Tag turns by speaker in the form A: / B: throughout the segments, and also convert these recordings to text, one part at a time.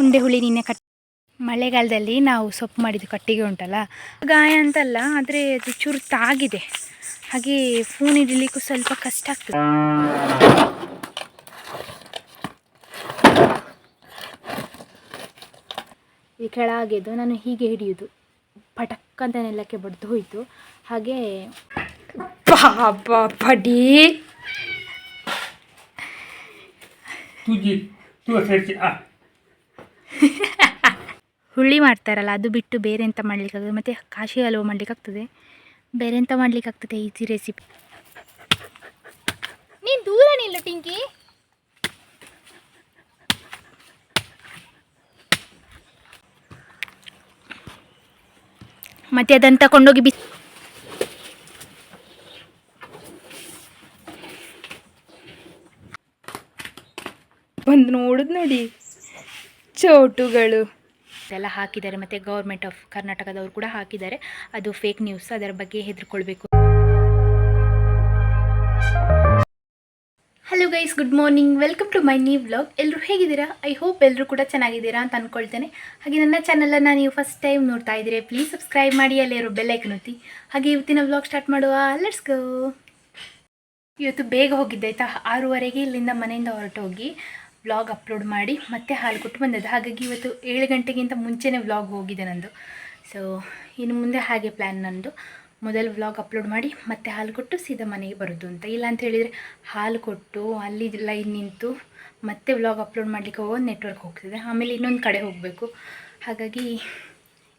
A: ಉಂಡೆ ಹುಳಿ ನಿನ್ನೆ ಕಟ್ ಮಳೆಗಾಲದಲ್ಲಿ ನಾವು ಸೊಪ್ಪು ಮಾಡಿದ್ದು ಕಟ್ಟಿಗೆ ಉಂಟಲ್ಲ, ಗಾಯ ಅಂತಲ್ಲ, ಆದರೆ ಅದು ಚೂರು ತಾಗಿದೆ. ಹಾಗೆ ಫೋನ್ ಹಿಡಿಲಿಕ್ಕೂ ಸ್ವಲ್ಪ ಕಷ್ಟ ಆಗ್ತದೆ. ಈ ಕೆಳಗೆದು ನಾನು ಹೀಗೆ ಹಿಡಿಯುದು. ಪಟಕ್ ಅಂತ ನೆಲಕ್ಕೆ ಬಡ್ದು ಹೋಯ್ತು. ಹಾಗೆ ಪಡಿ
B: ಆ.
A: ಹುಳಿ ಮಾಡ್ತಾರಲ್ಲ, ಅದು ಬಿಟ್ಟು ಬೇರೆ ಎಂತ ಮಾಡ್ಲಿಕ್ಕಾಗ್ತದೆ ಮತ್ತು ಕಾಶಿ ಹಲ್ವ ಮಾಡ್ಲಿಕ್ಕಾಗ್ತದೆ ಬೇರೆ ಎಂತ ಮಾಡ್ಲಿಕ್ಕಾಗ್ತದೆ ಈಸಿ ರೆಸಿಪಿ ನೀನು ದೂರ ನಿಲ್ಲು, ಟಿಂಕಿ. ಮತ್ತೆ ಅದನ್ನು ತಗೊಂಡೋಗಿ ಬಿಸಿ ಬಂದು ನೋಡುದು ನೋಡಿ. ಚೋಟುಗಳು ಎಲ್ಲ ಹಾಕಿದ್ದಾರೆ ಮತ್ತೆ ಗೌರ್ಮೆಂಟ್ ಆಫ್ ಕರ್ನಾಟಕದವರು ಕೂಡ ಹಾಕಿದ್ದಾರೆ. ಅದು ಫೇಕ್ ನ್ಯೂಸ್ ಅದರ ಬಗ್ಗೆ ಹೆದರ್ಕೊಳ್ಬೇಕು. Hello guys good morning welcome to my new vlog ಎಲ್ಲರೂ ಹೇಗಿದ್ದೀರಾ? ಐ ಹೋಪ್ ಎಲ್ಲರೂ ಕೂಡ ಚೆನ್ನಾಗಿದ್ದೀರಾ ಅಂತ ಅಂದ್ಕೊಳ್ತೇನೆ ಹಾಗೆ ನನ್ನ ಚಾನಲನ್ನು ನೀವು ಫಸ್ಟ್ ಟೈಮ್ ನೋಡ್ತಾ ಇದ್ದೀರಿ ಪ್ಲೀಸ್ ಸಬ್ಸ್ಕ್ರೈಬ್ ಮಾಡಿ ಅಲ್ಲೇ ಬೆಲ್ ಬೆಲ್ಲೈಕನ್ ಒತ್ತಿ. ಹಾಗೆ ಇವತ್ತಿನ ವ್ಲಾಗ್ ಸ್ಟಾರ್ಟ್ ಮಾಡುವ ಲೆಟ್ಸ್ ಗೋ ಇವತ್ತು ಬೇಗ ಹೋಗಿದ್ದೆ ಆಯಿತಾ? ಆರೂವರೆಗೆ ಇಲ್ಲಿಂದ ಮನೆಯಿಂದ ಹೊರಟೋಗಿ. ವ್ಲಾಗ್ ಅಪ್ಲೋಡ್ ಮಾಡಿ ಮತ್ತೆ ಹಾಲು ಕೊಟ್ಟು ಬಂದದ್ದು. ಹಾಗಾಗಿ ಇವತ್ತು ಏಳು ಗಂಟೆಗಿಂತ ಮುಂಚೆನೇ ವ್ಲಾಗ್ ಹೋಗಿದೆ ನಂದು. ಸೊ ಇನ್ನು ಮುಂದೆ ಹಾಗೆ ಪ್ಲ್ಯಾನ್ ನಂದು. ಮೊದಲು ವ್ಲಾಗ್ ಅಪ್ಲೋಡ್ ಮಾಡಿ ಮತ್ತೆ ಹಾಲು ಕೊಟ್ಟು ಸೀದಾ ಮನೆಗೆ ಬರೋದು ಅಂತ. ಇಲ್ಲ ಅಂತ ಹೇಳಿದರೆ ಹಾಲು ಕೊಟ್ಟು ಅಲ್ಲಿ ಲೈನ್ ನಿಂತು ಮತ್ತೆ ವ್ಲಾಗ್ ಅಪ್ಲೋಡ್ ಮಾಡಲಿಕ್ಕೆ ಹೋಗೋ ನೆಟ್ವರ್ಕ್ ಹೋಗ್ತದೆ. ಆಮೇಲೆ ಇನ್ನೊಂದು ಕಡೆ ಹೋಗಬೇಕು. ಹಾಗಾಗಿ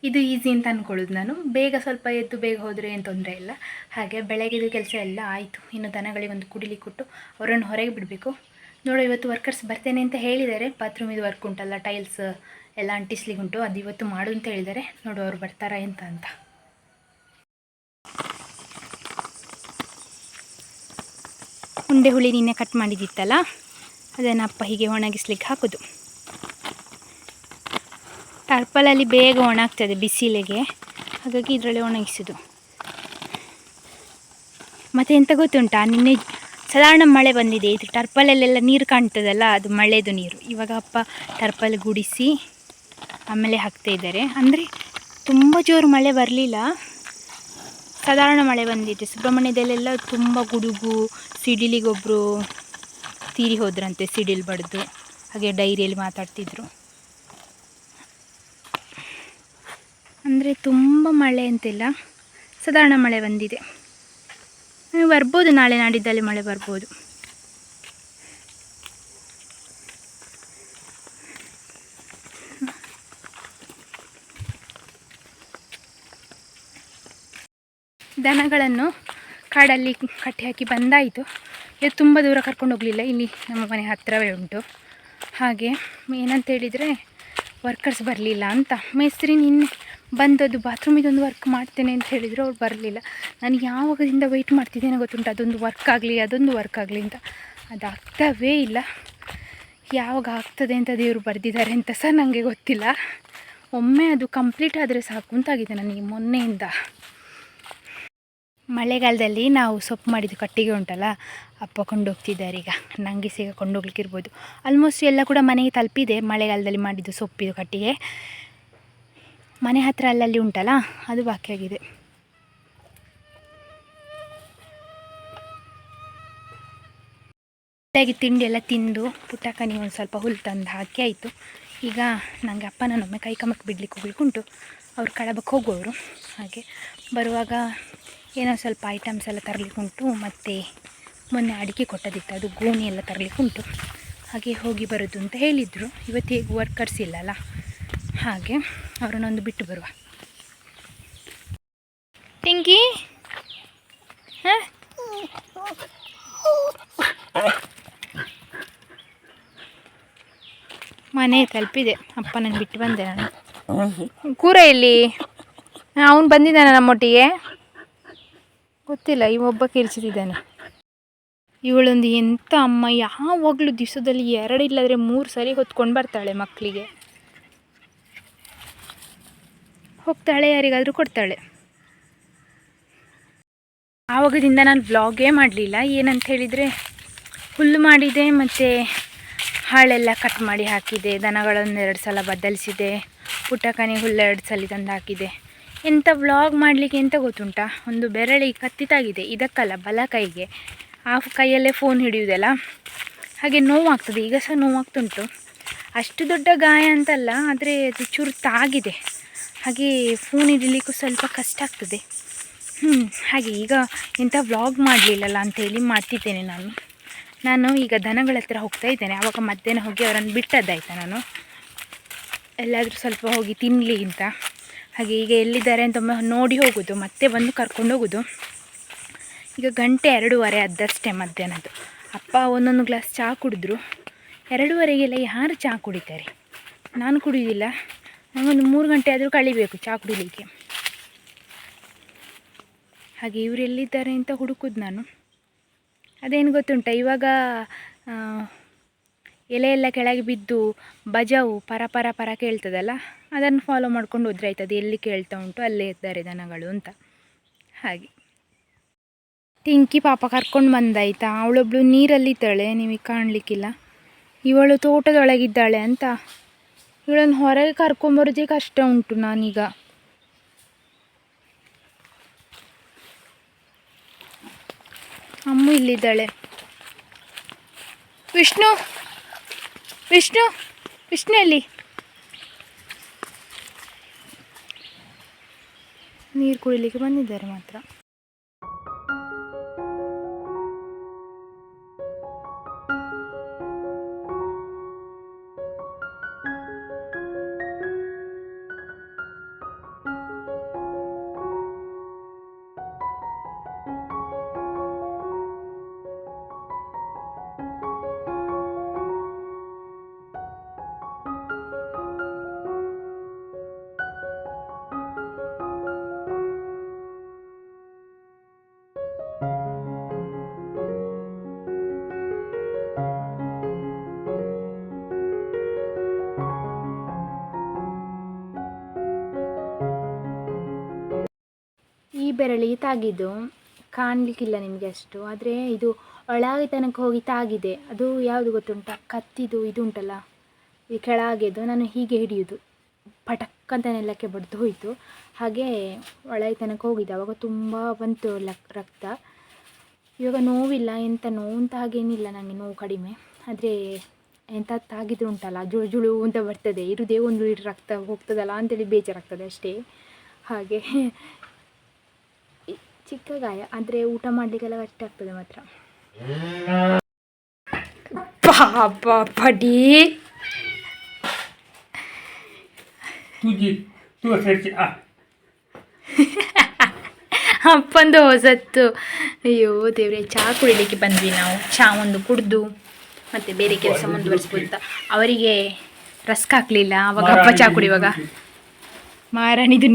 A: ಇದು ಈಸಿ ಅಂತ ಅಂದ್ಕೊಳ್ಳೋದು ನಾನು. ಬೇಗ ಸ್ವಲ್ಪ ಎದ್ದು ಬೇಗ ಹೋದರೆ ಏನು ತೊಂದರೆ ಇಲ್ಲ. ಹಾಗೆ ಬೆಳಗ್ಗೆದು ಕೆಲಸ ಎಲ್ಲ ಆಯಿತು. ಇನ್ನು ದನಗಳಿಗೆ ಒಂದು ಕುಡಿಲಿ ಕೊಟ್ಟು ಅವರನ್ನು ಹೊರಗೆ ಬಿಡಬೇಕು. ನೋಡು, ಇವತ್ತು ವರ್ಕರ್ಸ್ ಬರ್ತೇನೆ ಅಂತ ಹೇಳಿದ್ದಾರೆ ಬಾತ್ರೂಮಿದು ವರ್ಕ್ ಉಂಟಲ್ಲ ಟೈಲ್ಸ್ ಎಲ್ಲ ಅಂಟಿಸ್ಲಿಕ್ಕೆ ಉಂಟು. ಅದು ಇವತ್ತು ಮಾಡು ಅಂತ ಹೇಳಿದ್ದಾರೆ ನೋಡು, ಅವ್ರು ಬರ್ತಾರಾ ಎಂತ ಅಂತ. ಉಂಡೆ ಹುಳಿ ನಿನ್ನೆ ಕಟ್ ಮಾಡಿದಿತ್ತಲ್ಲ, ಅದನ್ನು ಅಪ್ಪ ಹೀಗೆ ಒಣಗಿಸ್ಲಿಕ್ಕೆ ಹಾಕೋದು. ಟರ್ಪಲಲ್ಲಿ ಬೇಗ ಒಣಗ್ತದೆ ಬಿಸಿಲಿಗೆ. ಹಾಗಾಗಿ ಇದರಲ್ಲಿ ಒಣಗಿಸೋದು. ಮತ್ತು ಎಂತ ಗೊತ್ತುಂಟಾ? ನಿನ್ನೆ ಸಾಧಾರಣ ಮಳೆ ಬಂದಿದೆ. ಇದು ಟರ್ಪಲಲ್ಲೆಲ್ಲ ನೀರು ಕಾಣ್ತದಲ್ಲ, ಅದು ಮಳೆದು ನೀರು. ಇವಾಗ ಅಪ್ಪ ಟರ್ಪಲ್ ಗುಡಿಸಿ ಆಮೇಲೆ ಹಾಕ್ತಾ ಇದ್ದಾರೆ. ಅಂದರೆ ತುಂಬ ಜೋರು ಮಳೆ ಬರಲಿಲ್ಲ. ಸಾಧಾರಣ ಮಳೆ ಬಂದಿದೆ. ಸುಬ್ರಹ್ಮಣ್ಯದಲ್ಲೆಲ್ಲ ತುಂಬ ಗುಡುಗು ಸಿಡಿಲಿಗೊಬ್ಬರು ತೀರಿ ಹೋದ್ರಂತೆ, ಸಿಡಿಲ್ ಬಡ್ದು. ಹಾಗೆ ಡೈರಿಯಲ್ಲಿ ಮಾತಾಡ್ತಿದ್ರು. ಅಂದರೆ ತುಂಬ ಮಳೆ ಅಂತಿಲ್ಲ ಸಾಧಾರಣ ಮಳೆ ಬಂದಿದೆ. ಬರ್ಬೋದು, ನಾಳೆ ನಾಡಿದ್ದಲ್ಲಿ ಮಳೆ ಬರ್ಬೋದು. ದನಗಳನ್ನು ಕಾಡಲ್ಲಿ ಕಟ್ಟಿ ಹಾಕಿ ಬಂದಾಯಿತು. ಇದು ತುಂಬ ದೂರ ಕರ್ಕೊಂಡು ಹೋಗಲಿಲ್ಲ, ಇಲ್ಲಿ ನಮ್ಮ ಮನೆ ಹತ್ತಿರವೇ ಉಂಟು. ಹಾಗೆ ಏನಂತ ಹೇಳಿದರೆ ವರ್ಕರ್ಸ್ ಬರಲಿಲ್ಲ ಅಂತ. ಮೇಸ್ತ್ರಿ ನಿನ್ನೆ ಬಂದದ್ದು ಬಾತ್ರೂಮಿದೊಂದು ವರ್ಕ್ ಮಾಡ್ತೇನೆ ಅಂತ ಹೇಳಿದರು, ಅವ್ರು ಬರಲಿಲ್ಲ. ನಾನು ಯಾವಾಗದಿಂದ ವೆಯ್ಟ್ ಮಾಡ್ತಿದ್ದೇನೆ ಗೊತ್ತುಂಟು, ಅದೊಂದು ವರ್ಕ್ ಆಗಲಿ, ಅದೊಂದು ವರ್ಕ್ ಆಗಲಿ ಅಂತ. ಅದು ಆಗ್ತವೇ ಇಲ್ಲ. ಯಾವಾಗ ಆಗ್ತದೆ ಅಂತ ದೇವರು ಬರೆದಿದ್ದಾರೆ ಅಂತ ಸಹ ನನಗೆ ಗೊತ್ತಿಲ್ಲ. ಒಮ್ಮೆ ಅದು ಕಂಪ್ಲೀಟ್ ಆದರೆ ಸಾಕು ಅಂತಾಗಿದೆ ನನಗೆ ಮೊನ್ನೆಯಿಂದ. ಮಳೆಗಾಲದಲ್ಲಿ ನಾವು ಸೊಪ್ಪು ಮಾಡಿದ್ದು ಕಟ್ಟಿಗೆ ಉಂಟಲ್ಲ, ಅಪ್ಪ ಕೊಂಡೋಗ್ತಿದ್ದಾರೆ ಈಗ. ನನಗೆ ಸೀಗ ಕೊಂಡೋಗ್ಲಿಕ್ಕಿರ್ಬೋದು. ಆಲ್ಮೋಸ್ಟ್ ಎಲ್ಲ ಕೂಡ ಮನೆಗೆ ತಲುಪಿದೆ ಮಳೆಗಾಲದಲ್ಲಿ ಮಾಡಿದ್ದು ಸೊಪ್ಪಿದು ಕಟ್ಟಿಗೆ. ಮನೆ ಹತ್ತಿರ ಅಲ್ಲಲ್ಲಿ ಉಂಟಲ್ಲ, ಅದು ಬಾಕಿಯಾಗಿದೆ ಒಟ್ಟಾಗಿ ತಿಂಡಿ ಎಲ್ಲ ತಿಂದು ಪುಟ್ಟಕ್ಕನಿಗೆ ಒಂದು ಸ್ವಲ್ಪ ಹುಲ್ಲು ತಂದು ಹಾಕಿ ಆಯಿತು. ಈಗ ನನಗೆ ಅಪ್ಪ ನನ್ನೊಮ್ಮೆ ಕೈ ಕಮಕ್ಕೆ ಬಿಡ್ಲಿಕ್ಕೆ ಹೋಗ್ಲಿಕ್ಕೆ ಉಂಟು ಅವ್ರು ಕಳಬಕ್ಕೆ ಹೋಗೋರು ಹಾಗೆ ಬರುವಾಗ ಏನೋ ಸ್ವಲ್ಪ ಐಟಮ್ಸ್ ಎಲ್ಲ ತರಲಿಕ್ಕುಂಟು, ಮತ್ತು ಮೊನ್ನೆ ಅಡಿಕೆ ಕೊಟ್ಟದಿತ್ತು, ಅದು ಗೋಣಿ ಎಲ್ಲ ತರಲಿಕ್ಕುಂಟು. ಹಾಗೆ ಹೋಗಿ ಬರೋದು ಅಂತ ಹೇಳಿದರು. ಇವತ್ತು ಹೇಗೆ ವರ್ಕರ್ಸ್ ಇಲ್ಲಲ್ಲ ಹಾಗೆ ಅವರನ್ನೊಂದು ಬಿಟ್ಟು ಬರುವ. ಟಿಂಕಿ ಹಾಂ? ಮನೆ ತಲುಪಿದೆ. ಅಪ್ಪ ನಾನು ಬಿಟ್ಟು ಬಂದೆ ನಾನು. ಕೂರ ಇಲ್ಲಿ ಅವನು ಬಂದಿದ್ದಾನೆ ನಮ್ಮೊಟ್ಟಿಗೆ? ಗೊತ್ತಿಲ್ಲ ಇವೊಬ್ಬ ಕಿರ್ಚಿದ್ದಾನೆ ಇವಳೊಂದು ಎಂಥ ಅಮ್ಮ, ಯಾವಾಗಲೂ ದಿವಸದಲ್ಲಿ ಎರಡು ಇಲ್ಲದ್ರೆ ಮೂರು ಸರಿ ಹೊತ್ಕೊಂಡು ಬರ್ತಾಳೆ ಮಕ್ಕಳಿಗೆ ಹೋಗ್ತಾಳೆ, ಯಾರಿಗಾದರೂ ಕೊಡ್ತಾಳೆ. ಆವಾಗದಿಂದ ನಾನು ವ್ಲಾಗೇ ಮಾಡಲಿಲ್ಲ. ಏನಂತ ಹೇಳಿದರೆ, ಹುಲ್ಲು ಮಾಡಿದೆ, ಮತ್ತು ಹಾಳೆಲ್ಲ ಕಟ್ ಮಾಡಿ ಹಾಕಿದೆ. ದನಗಳನ್ನು ಎರಡು ಸಲ ಬದಲಿಸಿದೆ. ಪುಟ್ಟಕನಿ ಹುಲ್ಲು ಎರಡು ಸಲ ತಂದು ಹಾಕಿದೆ. ಎಂಥ ವ್ಲಾಗ್ ಮಾಡಲಿಕ್ಕೆ ಎಂತ ಗೊತ್ತುಂಟಾ? ಒಂದು ಬೆರಳಿ ಕತ್ತಿತಾಗಿದೆ ಇದಕ್ಕಲ್ಲ ಬಲ ಕೈಗೆ. ಆ ಕೈಯಲ್ಲೇ ಫೋನ್ ಹಿಡಿಯುವುದಲ್ಲ ಹಾಗೆ ನೋವಾಗ್ತದೆ. ಈಗ ಸಹ ನೋವಾಗ್ತುಂಟು. ಅಷ್ಟು ದೊಡ್ಡ ಗಾಯ ಅಂತಲ್ಲ, ಆದರೆ ಅದು ಚೂರು ತಾಗಿದೆ ಹಾಗೆ ಫೋನ್ ಹಿಡಿಲಿಕ್ಕೂ ಸ್ವಲ್ಪ ಕಷ್ಟ ಆಗ್ತದೆ. ಹ್ಞೂ ಹಾಗೆ ಈಗ ಎಂಥ ವ್ಲಾಗ್ ಮಾಡಲಿಲ್ಲಲ್ಲ ಅಂಥೇಳಿ ಮಾಡ್ತಿದ್ದೇನೆ ನಾನು. ನಾನು ಈಗ ದನಗಳ ಹತ್ರ ಹೋಗ್ತಾ ಇದ್ದೇನೆ. ಆವಾಗ ಮಧ್ಯಾಹ್ನ ಹೋಗಿ ಅವರನ್ನು ಬಿಟ್ಟದ್ದಾಯ್ತಾ ನಾನು? ಎಲ್ಲಾದರೂ ಸ್ವಲ್ಪ ಹೋಗಿ ತಿನ್ನಲಿ ಅಂತ. ಹಾಗೆ ಈಗ ಎಲ್ಲಿದ್ದಾರೆ ಅಂತ ನೋಡಿ ಹೋಗೋದು, ಮತ್ತೆ ಬಂದು ಕರ್ಕೊಂಡು ಹೋಗೋದು. ಈಗ ಗಂಟೆ ಎರಡೂವರೆ ಆದಷ್ಟೇ ಮಧ್ಯಾಹ್ನದ್ದು. ಅಪ್ಪ ಒಂದೊಂದು ಗ್ಲಾಸ್ ಚಹಾ ಕುಡಿದ್ರು. ಎರಡೂವರೆಗೆಲ್ಲ ಯಾರು ಚಹಾ ಕುಡಿತಾರೆ? ನಾನು ಕುಡಿಯೋದಿಲ್ಲ ನನಗೊಂದು ಮೂರು ಗಂಟೆ ಆದರೂ ಕಳಿಬೇಕು ಚಹಾ ಕುಡಿಲಿಕ್ಕೆ. ಹಾಗೆ ಇವರು ಎಲ್ಲಿದ್ದಾರೆ ಅಂತ ಹುಡುಕುದು ನಾನು. ಅದೇನು ಗೊತ್ತುಂಟ, ಇವಾಗ ಎಲೆ ಎಲ್ಲ ಕೆಳಗೆ ಬಿದ್ದು ಬಜಾವು ಪರ ಪರ ಪರ ಕೇಳ್ತದಲ್ಲ, ಅದನ್ನು ಫಾಲೋ ಮಾಡ್ಕೊಂಡು ಹೋದ್ರೆ ಆಯ್ತು ಅದು ಎಲ್ಲಿ ಕೇಳ್ತಾ ಉಂಟು, ಅಲ್ಲೇ ಇದ್ದಾರೆ ದನಗಳು ಅಂತ. ಹಾಗೆ. ಟಿಂಕಿ ಪಾಪ ಕರ್ಕೊಂಡು ಬಂದಾಯ್ತಾ? ಅವಳೊಬ್ಳು ನೀರಲ್ಲಿದ್ದಾಳೆ ನಿಮಗೆ ಕಾಣಲಿಕ್ಕಿಲ್ಲ. ಇವಳು ತೋಟದೊಳಗಿದ್ದಾಳೆ ಅಂತ ಇವಳನ್ನು ಹೊರಗೆ ಕರ್ಕೊಂಬರೋದೇ ಕಷ್ಟ ಉಂಟು ನಾನೀಗ. ಅಮ್ಮ ಇಲ್ಲಿದ್ದಾಳೆ. ವಿಷ್ಣು ವಿಷ್ಣು ವಿಷ್ಣು ಎಲ್ಲಿ? ನೀರು ಕುಡಿಲಿಕ್ಕೆ ಬಂದಿದ್ದಾರೆ ಮಾತ್ರ. ಈ ಬೆರಳಿಗೆ ತಾಗಿದ್ದು ಕಾಣಲಿಕ್ಕಿಲ್ಲ ನಿಮಗೆ ಅಷ್ಟು. ಆದರೆ ಇದು ಒಳಗೆ ತನಕ ಹೋಗಿ ತಾಗಿದೆ. ಅದು ಯಾವುದು ಗೊತ್ತುಂಟ? ಕತ್ತಿದು ಇದು ಉಂಟಲ್ಲ? ಈ ಕೆಳಗೆದು ನಾನು ಹೀಗೆ ಹಿಡಿಯೋದು. ಪಟಕ್ ಅಂತ ನೆಲಕ್ಕೆ ಬಡ್ದು ಹೋಯಿತು. ಹಾಗೆ ಒಳಗೆ ತನಕ ಹೋಗಿದೆ ಅವಾಗ ತುಂಬ ಬಂತು ಲಕ್, ರಕ್ತ. ಇವಾಗ ನೋವಿಲ್ಲ. ಎಂಥ ನೋವು ಅಂತ ಹಾಗೇನಿಲ್ಲ ನನಗೆ ನೋವು ಕಡಿಮೆ. ಆದರೆ ಎಂಥ ತಾಗಿದ್ರು ಉಂಟಲ್ಲ? ಜುಳು ಜುಳು ಅಂತ ಬರ್ತದೆ. ಇರುದೇ ಒಂದು ರಕ್ತ ಹೋಗ್ತದಲ್ಲ ಅಂತೇಳಿ ಬೇಜಾರಾಗ್ತದೆ ಅಷ್ಟೇ. ಹಾಗೆ ಚಿಕ್ಕ ಗಾಯ ಆದರೆ ಊಟ ಮಾಡಲಿಕ್ಕೆಲ್ಲ ಕಷ್ಟ ಆಗ್ತದೆ ಮಾತ್ರ. ಪಾಪ ಪಡಿ. ಅಪ್ಪಂದು ಹೊಸತ್ತು. ಅಯ್ಯೋ ದೇವ್ರೆ ಚಹಾ ಕುಡಿಲಿಕ್ಕೆ ಬಂದ್ವಿ ನಾವು. ಚಹಾ ಒಂದು ಕುಡ್ದು ಮತ್ತೆ ಬೇರೆ ಕೆಲಸ ಮುಂದುವರಿಸ್ಬೋದ ಅವರಿಗೆ ರಸ್ಕ್ ಹಾಕ್ಲಿಲ್ಲ ಅವಾಗ ಅಪ್ಪ ಚಹಾ ಕುಡಿಯುವಾಗ ಮಾರಾಣಿದು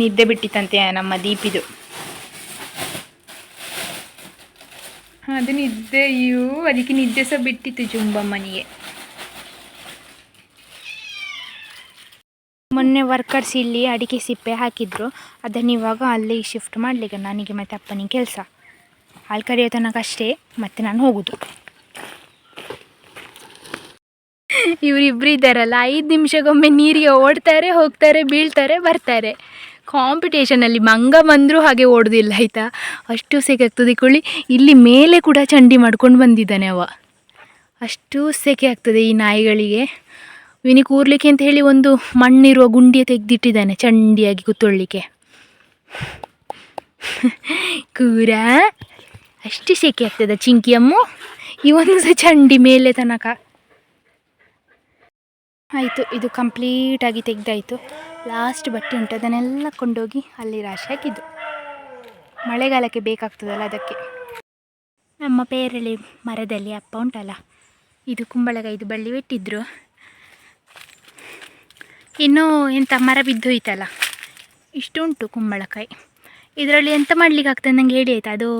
A: ನಿದ್ದೆ ಬಿಟ್ಟಿತ್ತಂತೆ ನಮ್ಮ ದೀಪಿದು. ಅದು ನಿದ್ದೆ, ಅಯ್ಯೋ, ಅದಕ್ಕೆ ನಿದ್ದೆ ಸಹ ಬಿಟ್ಟಿತ್ತು ಜುಂಬಮ್ಮನಿಗೆ. ಮೊನ್ನೆ ವರ್ಕರ್ಸ್ ಇಲ್ಲಿ ಅಡಿಕೆ ಸಿಪ್ಪೆ ಹಾಕಿದ್ರು. ಅದನ್ನು ಇವಾಗ ಅಲ್ಲಿ ಶಿಫ್ಟ್ ಮಾಡಲಿಕ್ಕೆ ನನಗೆ ಮತ್ತು ಅಪ್ಪನಿಗೆ ಕೆಲಸ. ಹಾಲು ಕರೆಯೋ ತನಕ ಅಷ್ಟೇ, ಮತ್ತೆ ನಾನು ಹೋಗೋದು. ಇವರಿಬ್ಬರು ಇದ್ದಾರಲ್ಲ ಐದು ನಿಮಿಷಕ್ಕೊಮ್ಮೆ ನೀರಿಗೆ ಓಡ್ತಾರೆ, ಹೋಗ್ತಾರೆ, ಬೀಳ್ತಾರೆ, ಬರ್ತಾರೆ. ಕಾಂಪಿಟೇಷನಲ್ಲಿ ಮಂಗ ಬಂದರೂ ಹಾಗೆ ಓಡೋದಿಲ್ಲ, ಆಯಿತಾ? ಅಷ್ಟು ಸೆಕೆ ಆಗ್ತದೆ ಕೊಳ್ಳಿ. ಇಲ್ಲಿ ಮೇಲೆ ಕೂಡ ಚಂಡಿ ಮಾಡ್ಕೊಂಡು ಬಂದಿದ್ದಾನೆ ಅವ. ಅಷ್ಟು ಸೆಕೆ ಆಗ್ತದೆ ಈ ನಾಯಿಗಳಿಗೆ. ವಿನಿ ಕೂರ್ಲಿಕ್ಕೆ ಅಂತ ಹೇಳಿ ಒಂದು ಮಣ್ಣಿರುವ ಗುಂಡಿಯ ತೆಗೆದಿಟ್ಟಿದ್ದಾನೆ, ಚಂಡಿಯಾಗಿ ಕೂತ್ಕೊಳ್ಳಿಕ್ಕೆ ಕೂರ, ಅಷ್ಟು ಸೆಕೆ ಆಗ್ತದೆ ಚಿಂಕಿಯಮ್ಮು ಇವನು ಸಹ ಚಂಡಿ ಮೇಲೆ ತನಕ. ಆಯಿತು, ಇದು ಕಂಪ್ಲೀಟಾಗಿ ತೆಗೆದಾಯಿತು. ಲಾಸ್ಟ್ ಬಟ್ಟೆ ಉಂಟು, ಅದನ್ನೆಲ್ಲ ಕೊಂಡೋಗಿ ಅಲ್ಲಿ ರಾಶಿ ಹಾಕಿದ್ದು. ಮಳೆಗಾಲಕ್ಕೆ ಬೇಕಾಗ್ತದಲ್ಲ ಅದಕ್ಕೆ. ನಮ್ಮ ಪೇರಳೆ ಮರದಲ್ಲಿ ಅಪ್ಪ ಉಂಟಲ್ಲ, ಇದು ಕುಂಬಳಕಾಯಿದು ಬಳ್ಳಿ ಬಿಟ್ಟಿದ್ರು. ಇನ್ನೂ ಎಂಥ ಮರ ಬಿದ್ದೋಯ್ತಲ್ಲ, ಇಷ್ಟು ಉಂಟು ಕುಂಬಳಕಾಯಿ. ಇದರಲ್ಲಿ ಎಂತ ಮಾಡಲಿಕ್ಕಾಗ್ತದೆ ನನಗೆ ಹೇಳಿ ಆಯಿತಾ? ಅದು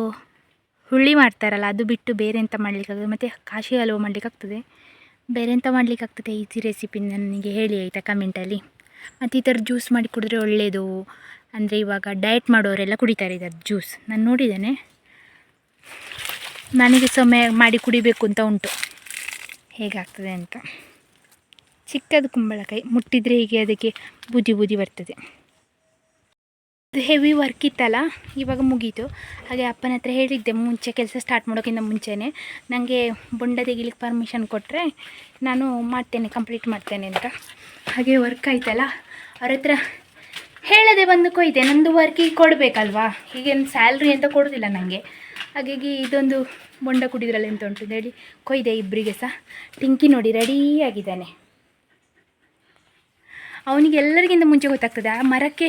A: ಹುಳಿ ಮಾಡ್ತಾರಲ್ಲ, ಅದು ಬಿಟ್ಟು ಬೇರೆ ಎಂತ ಮಾಡ್ಲಿಕ್ಕಾಗ್ತದೆ ಮತ್ತು ಕಾಶಿ ಹಲವು ಮಾಡ್ಲಿಕ್ಕಾಗ್ತದೆ ಬೇರೆ ಎಂತ ಮಾಡ್ಲಿಕ್ಕಾಗ್ತದೆ ಈಸಿ ರೆಸಿಪಿ ನನಗೆ ಹೇಳಿ ಆಯಿತಾ ಕಮೆಂಟಲ್ಲಿ ಮತ್ತು ಈ ಥರ ಜ್ಯೂಸ್ ಮಾಡಿ ಕುಡಿದ್ರೆ ಒಳ್ಳೆಯದು ಅಂದರೆ ಇವಾಗ ಡಯಟ್ ಮಾಡೋರೆಲ್ಲ ಕುಡಿತಾರೆ ಇದರ ಜ್ಯೂಸ್ ನಾನು ನೋಡಿದ್ದೇನೆ. ನನಗೆ ಸಮಯ ಮಾಡಿ ಕುಡಿಬೇಕು ಅಂತ ಉಂಟು. ಹೇಗಾಗ್ತದೆ ಅಂತ. ಚಿಕ್ಕದು ಕುಂಬಳಕಾಯಿ ಮುಟ್ಟಿದರೆ ಹೀಗೆ ಅದಕ್ಕೆ ಬೂದಿ ಬೂದಿ ಬರ್ತದೆ. ಅದು ಹೆವಿ ವರ್ಕ್ ಇತ್ತಲ್ಲ, ಇವಾಗ ಮುಗೀತು. ಹಾಗೆ ಅಪ್ಪನ ಹತ್ರ ಹೇಳಿದ್ದೆ, ಮುಂಚೆ ಕೆಲಸ ಸ್ಟಾರ್ಟ್ ಮಾಡೋಕ್ಕಿಂತ ಮುಂಚೆನೇ. ನನಗೆ ಬೊಂಡ ತೆಗಿಲಿಕ್ಕೆ ಪರ್ಮಿಷನ್ ಕೊಟ್ಟರೆ ನಾನು ಮಾಡ್ತೇನೆ ಕಂಪ್ಲೀಟ್ ಮಾಡ್ತೇನೆ ಅಂತ. ಹಾಗೆ ವರ್ಕ್ ಆಯ್ತಲ್ಲ, ಅವ್ರ ಹತ್ರ ಹೇಳದೆ ಬಂದು ಕೊಯ್ದೆ, ನಂದು ವರ್ಕಿಗೆ ಕೊಡಬೇಕಲ್ವಾ? ಈಗೇನು ಸ್ಯಾಲ್ರಿ ಅಂತ ಕೊಡೋದಿಲ್ಲ ನನಗೆ ಹಾಗಾಗಿ ಇದೊಂದು ಬೊಂಡ ಕುಡಿದ್ರಲ್ಲಿ ಎಂತ ಉಂಟು ಅಂತ ಹೇಳಿ ಕೊಯ್ದೆ ಇಬ್ಬರಿಗೆ ಸಹ ಟಿಂಕಿ ನೋಡಿ ರೆಡಿ ಆಗಿದ್ದಾನೆ. ಅವನಿಗೆ ಎಲ್ಲರಿಗಿಂತ ಮುಂಚೆ ಗೊತ್ತಾಗ್ತದೆ. ಆ ಮರಕ್ಕೆ,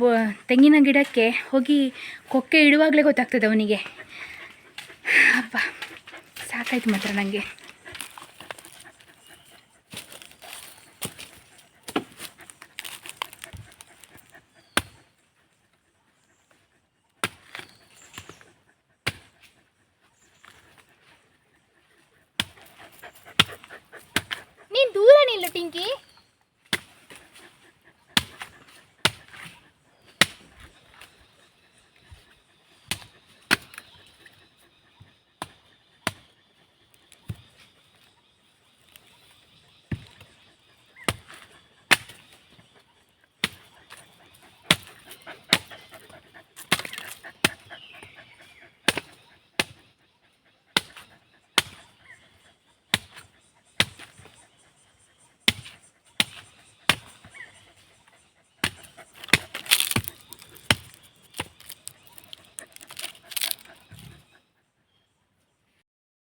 A: ಬ, ತೆಂಗಿನ ಗಿಡಕ್ಕೆ ಹೋಗಿ ಕೊಕ್ಕೆ ಇಡುವಾಗಲೇ ಗೊತ್ತಾಗ್ತದೆ ಅವನಿಗೆ. ಅಪ್ಪ ಸಾಕಾಯ್ತು ಮಾತ್ರ ನನಗೆ ನೀನು ದೂರ ನಿಲ್ಲು ಟಿಂಕಿ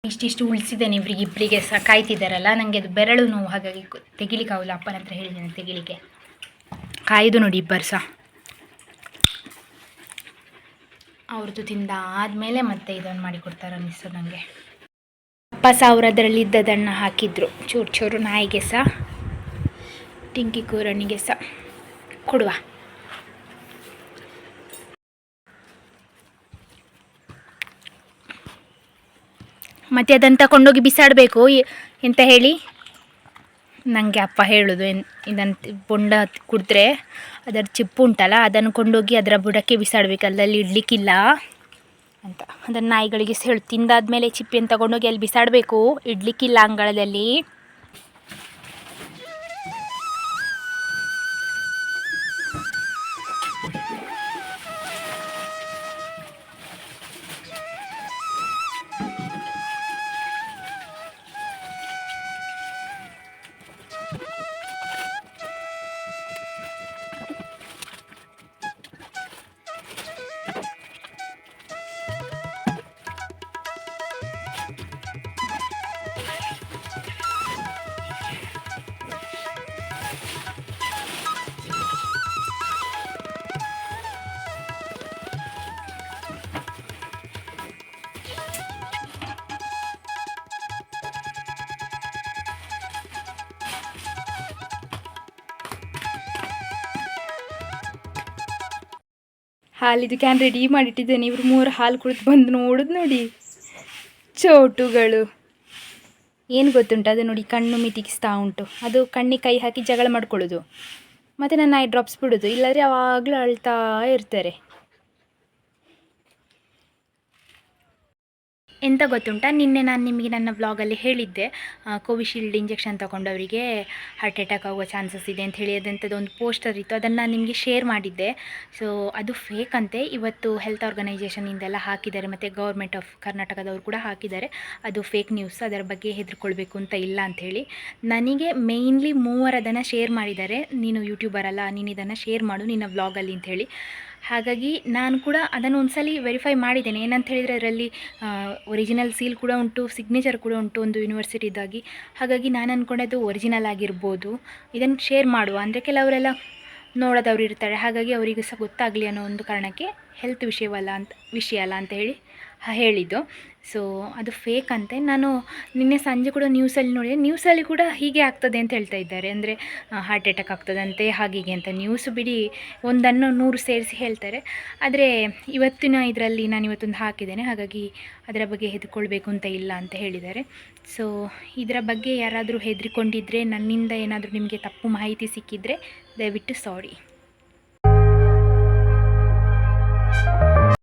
A: ಇಷ್ಟಿಷ್ಟು ಉಳಿಸಿದ್ದೇನೆ ಇವ್ರಿಗೆ ಇಬ್ಬರಿಗೆ ಸಹ ಕಾಯ್ತಿದ್ದಾರಲ್ಲ ನನಗೆ ಅದು ಬೆರಳು ನೋವು, ಹಾಗಾಗಿ ತೆಗಿಲಿಕ್ಕೆ ತೆಗಿಲಿಕ್ಕಾಗಲ್ಲ ಅಪ್ಪನ ಹತ್ರ ಹೇಳಿದ್ದೇನೆ ತೆಗಿಲಿಕ್ಕೆ. ಕಾಯ್ದು ನೋಡಿ ಇಬ್ಬರು ಸಹ ಅವ್ರದ್ದು ತಿಂದ ಆದಮೇಲೆ ಮತ್ತೆ ಇದನ್ನು ಮಾಡಿಕೊಡ್ತಾರೆ ಅನ್ನಿಸ್ತು ನನಗೆ ಅಪ್ಪ ಸಹ ಅವ್ರು ಇದ್ದದನ್ನು ಹಾಕಿದ್ರು. ಚೂರು ಚೂರು ನಾಯಿಗೆ ಸಹ ಟಿಂಕಿ ಕೂರಣಿಗೆ ಸಹ ಕೊಡುವ. ಮತ್ತೆ ಅದನ್ನು ತಗೊಂಡೋಗಿ ಬಿಸಾಡಬೇಕು ಎಂತ ಹೇಳಿ? ನನಗೆ ಅಪ್ಪ ಹೇಳೋದು ಇದನ್ನು ಬೊಂಡ ಕುಡಿದ್ರೆ ಅದರ ಚಿಪ್ಪು ಉಂಟಲ್ಲ, ಅದನ್ನು ಕೊಂಡೋಗಿ ಅದರ ಬುಡಕ್ಕೆ ಬಿಸಾಡಬೇಕು, ಅಲ್ಲಲ್ಲಿ ಇಡ್ಲಿಕ್ಕಿಲ್ಲ ಅಂತ. ಅದನ್ನು ನಾಯಿಗಳಿಗೆ ಹೇಳಿ, ತಿಂದಾದ್ಮೇಲೆ ಚಿಪ್ಪೆಯನ್ನು ತಗೊಂಡೋಗಿ ಅಲ್ಲಿ ಬಿಸಾಡಬೇಕು, ಇಡ್ಲಿಕ್ಕಿಲ್ಲ ಅಂಗಳದಲ್ಲಿ. ಹಾಲಿದು ಕ್ಯಾನ್ ರೆಡಿ ಮಾಡಿಟ್ಟಿದ್ದೇನೆ. ಇವರು ಮೂರು ಹಾಲು ಕುಳಿತು ಬಂದು ನೋಡುದು ನೋಡಿ. ಚೋಟುಗಳು. ಏನು ಗೊತ್ತುಂಟು? ಅದು ನೋಡಿ ಕಣ್ಣು ಮಿತಿಗಿಸ್ತಾ ಉಂಟು. ಅದು ಕಣ್ಣಿಗೆ ಕೈ ಹಾಕಿ ಜಗಳ ಮಾಡ್ಕೊಳ್ಳೋದು. ಮತ್ತು ನನ್ನ ಐ ಡ್ರಾಪ್ಸ್ ಬಿಡೋದು. ಇಲ್ಲಾಂದರೆ ಯಾವಾಗಲೂ ಅಳ್ತಾ ಇರ್ತಾರೆ. ಎಂತ ಗೊತ್ತುಂಟಾ? ನಿನ್ನೆ ನಾನು ನಿಮಗೆ ನನ್ನ ವ್ಲಾಗಲ್ಲಿ ಹೇಳಿದ್ದೆ. ಕೋವಿಶೀಲ್ಡ್ ಇಂಜೆಕ್ಷನ್ ತಗೊಂಡವರಿಗೆ ಹಾರ್ಟ್ ಅಟ್ಯಾಕ್ ಆಗುವ ಚಾನ್ಸಸ್ ಇದೆ ಅಂತ ಹೇಳಿ ಅದಂಥದ್ದು ಒಂದು ಪೋಸ್ಟರ್ ಇತ್ತು. ಅದನ್ನು ನಾನು ನಿಮಗೆ ಶೇರ್ ಮಾಡಿದ್ದೆ. ಸೊ ಅದು ಫೇಕ್ ಅಂತೆ. ಇವತ್ತು ಹೆಲ್ತ್ ಆರ್ಗನೈಸೇಷನಿಂದೆಲ್ಲ ಹಾಕಿದ್ದಾರೆ. ಮತ್ತು ಗೌರ್ಮೆಂಟ್ ಆಫ್ ಕರ್ನಾಟಕದವರು ಕೂಡ ಹಾಕಿದ್ದಾರೆ. ಅದು ಫೇಕ್ ನ್ಯೂಸ್ ಅದರ ಬಗ್ಗೆ ಹೆದರ್ಕೊಳ್ಬೇಕು ಅಂತ ಇಲ್ಲ ಅಂಥೇಳಿ ನನಗೆ ಮೇಯ್ನ್ಲಿ ಮೂವರದನ್ನು ಶೇರ್ ಮಾಡಿದ್ದಾರೆ. ನೀನು ಯೂಟ್ಯೂಬರ್ ಅಲ್ಲ, ನೀನು ಇದನ್ನು ಶೇರ್ ಮಾಡು, ನಿನ್ನ ವ್ಲಾಗಲ್ಲಿ ಅಂಥೇಳಿ ಹಾಗಾಗಿ ನಾನು ಕೂಡ ಅದನ್ನು ಒಂದ್ಸಲಿ ವೆರಿಫೈ ಮಾಡಿದ್ದೇನೆ. ಏನಂತ ಹೇಳಿದರೆ ಅದರಲ್ಲಿ ಒರಿಜಿನಲ್ ಸೀಲ್ ಕೂಡ ಉಂಟು ಸಿಗ್ನೇಚರ್ ಕೂಡ ಉಂಟು ಒಂದು ಯೂನಿವರ್ಸಿಟಿದಾಗಿ ಹಾಗಾಗಿ ನಾನು ಅಂದ್ಕೊಂಡದ್ದು ಒರಿಜಿನಲ್ ಆಗಿರ್ಬೋದು. ಇದನ್ನು ಶೇರ್ ಮಾಡುವ. ಅಂದರೆ ಕೆಲವರೆಲ್ಲ ನೋಡೋದವ್ರು ಇರ್ತಾರೆ. ಹಾಗಾಗಿ ಅವರಿಗೂ ಸಹ ಗೊತ್ತಾಗಲಿ ಅನ್ನೋ ಒಂದು ಕಾರಣಕ್ಕೆ ಹೆಲ್ತ್ ವಿಷಯವಲ್ಲ ಅಂತ, ವಿಷಯ ಅಲ್ಲ ಅಂತ ಹೇಳಿ ಹೇಳಿದ್ದು. ಸೊ ಅದು ಫೇಕ್ ಅಂತೆ. ನಾನು ನಿನ್ನೆ ಸಂಜೆ ಕೂಡ ನ್ಯೂಸಲ್ಲಿ ನೋಡಿದೆ. ನ್ಯೂಸಲ್ಲಿ ಕೂಡ ಹೀಗೆ ಆಗ್ತದೆ ಅಂತ ಹೇಳ್ತಾ ಇದ್ದಾರೆ. ಅಂದರೆ ಹಾರ್ಟ್ ಅಟ್ಯಾಕ್ ಆಗ್ತದಂತೆ, ಹಾಗೀಗೆ ಅಂತ. ನ್ಯೂಸ್ ಬಿಡಿ, ಒಂದನ್ನು ನೂರು ಸೇರಿಸಿ ಹೇಳ್ತಾರೆ. ಆದರೆ, ಇವತ್ತಿನ ಇದರಲ್ಲಿ ನಾನು ಇವತ್ತೊಂದು ಹಾಕಿದ್ದೇನೆ. ಹಾಗಾಗಿ ಅದರ ಬಗ್ಗೆ ಹೆದ್ಕೊಳ್ಬೇಕು ಅಂತ ಇಲ್ಲ ಅಂತ ಹೇಳಿದ್ದಾರೆ. ಸೊ ಇದರ ಬಗ್ಗೆ ಯಾರಾದರೂ ಹೆದರಿಕೊಂಡಿದ್ರೆ, ನನ್ನಿಂದ ಏನಾದರೂ ನಿಮಗೆ ತಪ್ಪು ಮಾಹಿತಿ ಸಿಕ್ಕಿದರೆ, ದಯವಿಟ್ಟು ಸಾರಿ